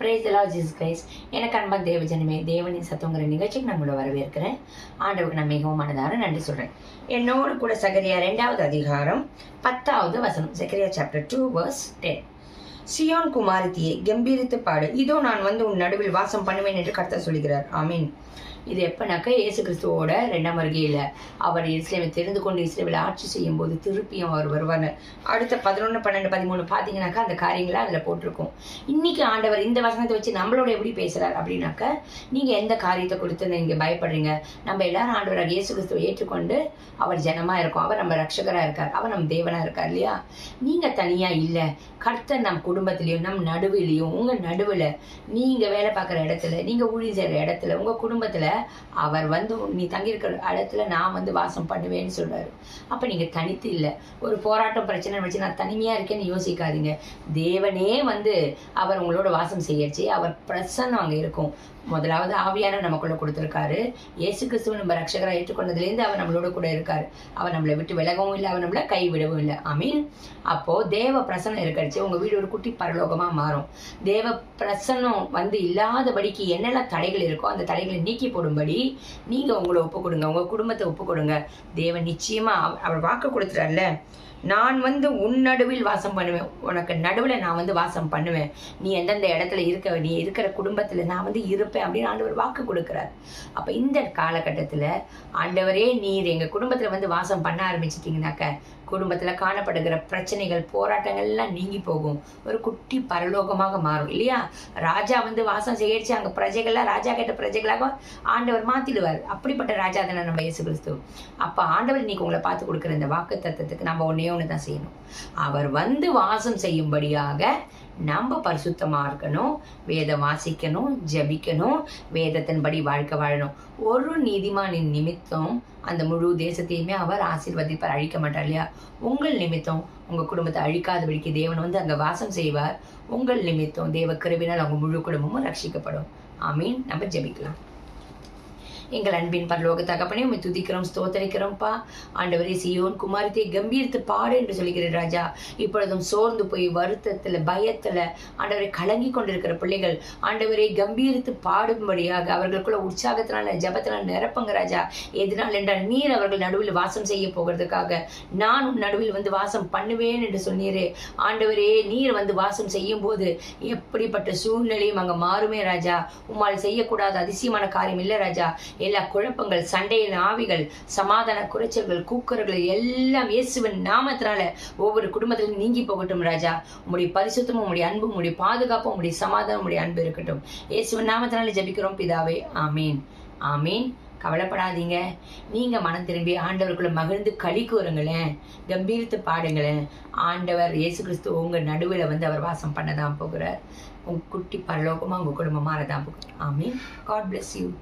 Brace லா Jesus Christ எனக்கு அன்பாக தேவஜனமே தேவனின் சத்தங்கிற நிகழ்ச்சிக்கு நான் உங்களை வரவேற்கிறேன். ஆண்டவுக்கு நான் மிகவும் மனதார நன்றி சொல்கிறேன் என்னோடு கூட சகரியா ரெண்டாவது அதிகாரம் பத்தாவது வசனம் சகரியா சாப்டர் டூ வர்ஸ் டென் சியோன் குமாரத்தியே கம்பீரித்து பாடு. இதோ நான் வந்து உன் நடுவில் வாசம் பண்ணுவேன் என்று கர்த்தர் சொல்கிறார் ஆமீன். இது எப்பனாக்கா இயேசு கிறிஸ்துவோட ரெண்டாம் வருகையில் அவர் இஸ்லேமை தெரிந்து கொண்டு இஸ்லேமில் ஆட்சி செய்யும் போது திருப்பியும் அவர் வருவார் அடுத்த பதினொன்று பன்னெண்டு பதிமூணு பார்த்தீங்கன்னாக்கா அந்த காரியங்களை அதில் போட்டிருக்கும். இன்னைக்கு ஆண்டவர் இந்த வசனத்தை வச்சு நம்மளோட எப்படி பேசுகிறார் அப்படின்னாக்கா நீங்கள் எந்த காரியத்தை கொடுத்து நீங்கள் பயப்படுறீங்க? நம்ம எல்லாரும் ஆண்டவராக இயேசு கிறிஸ்துவை ஏற்றுக்கொண்டு அவர் ஜனமாக இருக்கோம். அவர் நம்ம ரட்சகராக இருக்கார். அவர் நம்ம தேவனாக இருக்கார் இல்லையா? நீங்கள் தனியாக இல்லை. கர்த்தர் நம் குடும்பத்திலையும் நம் நடுவிலையும் உங்கள் நடுவில் நீங்கள் வேலை பார்க்குற இடத்துல நீங்கள் ஊழி செய்கிற இடத்துல உங்கள் குடும்பத்தில் அவர் வந்து நீ தங்கியிருக்கிற இடத்துல நான் வந்து வாசம் பண்ணுவேன்னு சொல்றாரு. அப்ப நீங்க தனித்து இல்லை. ஒரு போராட்டம் பிரச்சனை வச்சு நான் தனிமையா இருக்கேன்னு யோசிக்காதீங்க. தேவனே வந்து அவர் உங்களோட வாசம் செய்யச்சு அவர் பிரசன்னம் அங்க இருக்கும். முதலாவது ஆவியான நமக்குள்ள கொடுத்துருக்காரு. இயேசு கிறிஸ்துவ நம்ம ரட்சகரை ஏற்றுக்கொண்டதுலேருந்து அவர் நம்மளோட கூட இருக்காரு. அவர் நம்மளை விட்டு விலகவும் இல்லை அவர் நம்மளை கைவிடவும் இல்லை. மீன் அப்போ தேவ பிரசன்னம் இருக்கடிச்சு உங்க வீடு ஒரு குட்டி பரலோகமா மாறும். தேவ பிரசன்னம் வந்து இல்லாதபடிக்கு என்னென்ன தடைகள் இருக்கோ அந்த தடைகளை நீக்கி போடும்படி நீங்க உங்களை ஒப்பு கொடுங்க உங்க குடும்பத்தை ஒப்பு கொடுங்க தேவன் நிச்சயமா அவர் வாக்கு கொடுத்துறாருல நான் வந்து உன் நடுவில் வாசம் பண்ணுவேன். உனக்கு நடுவில் நான் வந்து வாசம் பண்ணுவேன். நீ எந்தெந்த இடத்துல இருக்க நீ இருக்கிற குடும்பத்தில் நான் வந்து இருப்பேன் அப்படின்னு ஆண்டவர் வாக்கு கொடுக்குறாரு. அப்போ இந்த காலகட்டத்தில் ஆண்டவரே நீர் எங்கள் குடும்பத்தில் வந்து வாசம் பண்ண ஆரம்பிச்சிட்டிங்கனாக்க குடும்பத்தில் காணப்படுகிற பிரச்சனைகள் போராட்டங்கள்லாம் நீங்கி போகும். ஒரு குட்டி பரலோகமாக மாறும் இல்லையா? ராஜா வந்து வாசம் செய்யடிச்சு அங்கே பிரஜைகள்லாம் ராஜா கேட்ட பிரஜைகளாக ஆண்டவர் மாற்றிடுவார் அப்படிப்பட்ட ராஜா தானே நம்ம இயேசு கிறிஸ்து. அப்போ ஆண்டவர் இன்னைக்கு உங்களை பார்த்து கொடுக்குற இந்த வாக்கு தத்துவத்துக்கு நம்ம ஒன்றே ஒன்று தான் செய்யணும். அவர் வந்து வாசம் செய்யும்படியாக நம்ம பரிசுத்தமாக இருக்கணும் வேதம் வாசிக்கணும் ஜெபிக்கணும் வேதத்தின்படி வாழ்க்கை வாழணும். ஒரு நீதிமானின் நிமித்தம் அந்த முழு தேசத்தையுமே அவர் ஆசீர்வதிப்பார் அழிக்க மாட்டார் இல்லையா? உங்கள் நிமித்தம் உங்கள் குடும்பத்தை அழிக்காதபடிக்கு தேவன் வந்து அங்கே வாசம் செய்வார். உங்கள் நிமித்தம் தேவ கருவினால் அவங்க முழு குடும்பமும் ரட்சிக்கப்படும். ஆமீன். நம்ம ஜெபிக்கலாம். எங்கள் அன்பின் பரலோக தகப்பனே உண்மை துதிக்கிறோம் ஸ்தோத்தரிக்கிறோம்ப்பா ஆண்டவரே சியோன் குமாரத்தை கம்பீரத்து பாடு என்று சொல்கிறேன் ராஜா. இப்பொழுதும் சோர்ந்து போய் வருத்தத்தில் பயத்தில் ஆண்டவரை கலங்கி கொண்டிருக்கிற பிள்ளைகள் ஆண்டவரை கம்பீரத்து பாடும்படியாக அவர்களுக்குள்ள உற்சாகத்தினால ஜபத்தினால நிரப்புங்க ராஜா. எதனால் என்றால் நீர் அவர்கள் நடுவில் வாசம் செய்ய போகிறதுக்காக நான் உன் நடுவில் வந்து வாசம் பண்ணுவேன் என்று சொன்னீரே. ஆண்டவரே நீர் வந்து வாசம் செய்யும் போது எப்படிப்பட்ட சூழ்நிலையும் அங்கே மாறுமே ராஜா. உம்மால் செய்யக்கூடாத அதிசயமான காரியம் இல்லை ராஜா. எல்லா குழப்பங்கள் சண்டையின் ஆவிகள் சமாதான குறைச்சல்கள் கூக்கர்கள் எல்லாம் இயேசுவின் நாமத்தினால ஒவ்வொரு குடும்பத்திலும் நீங்கி போகட்டும் ராஜா. உங்களுடைய பரிசுத்தமும் உங்களுடைய அன்பும் உங்களுடைய பாதுகாப்பு உங்களுடைய சமாதானம் உங்களுடைய அன்பு இருக்கட்டும். இயேசுவின் நாமத்தினால ஜபிக்கிறோம் பிதாவே. ஆமீன். ஆமீன். கவலைப்படாதீங்க. நீங்கள் மனம் திரும்பி ஆண்டவருக்குள்ள மகிழ்ந்து களி கூறுங்களேன். கம்பீரித்து பாடுங்களேன். ஆண்டவர் இயேசு கிறிஸ்து உங்கள் நடுவில் வந்து அவர் வாசம் பண்ண தான் போகிறார். உங்கள் குட்டி பரலோகமாக உங்கள் குடும்பமாக தான் போகிறார் ஆமீன். God bless you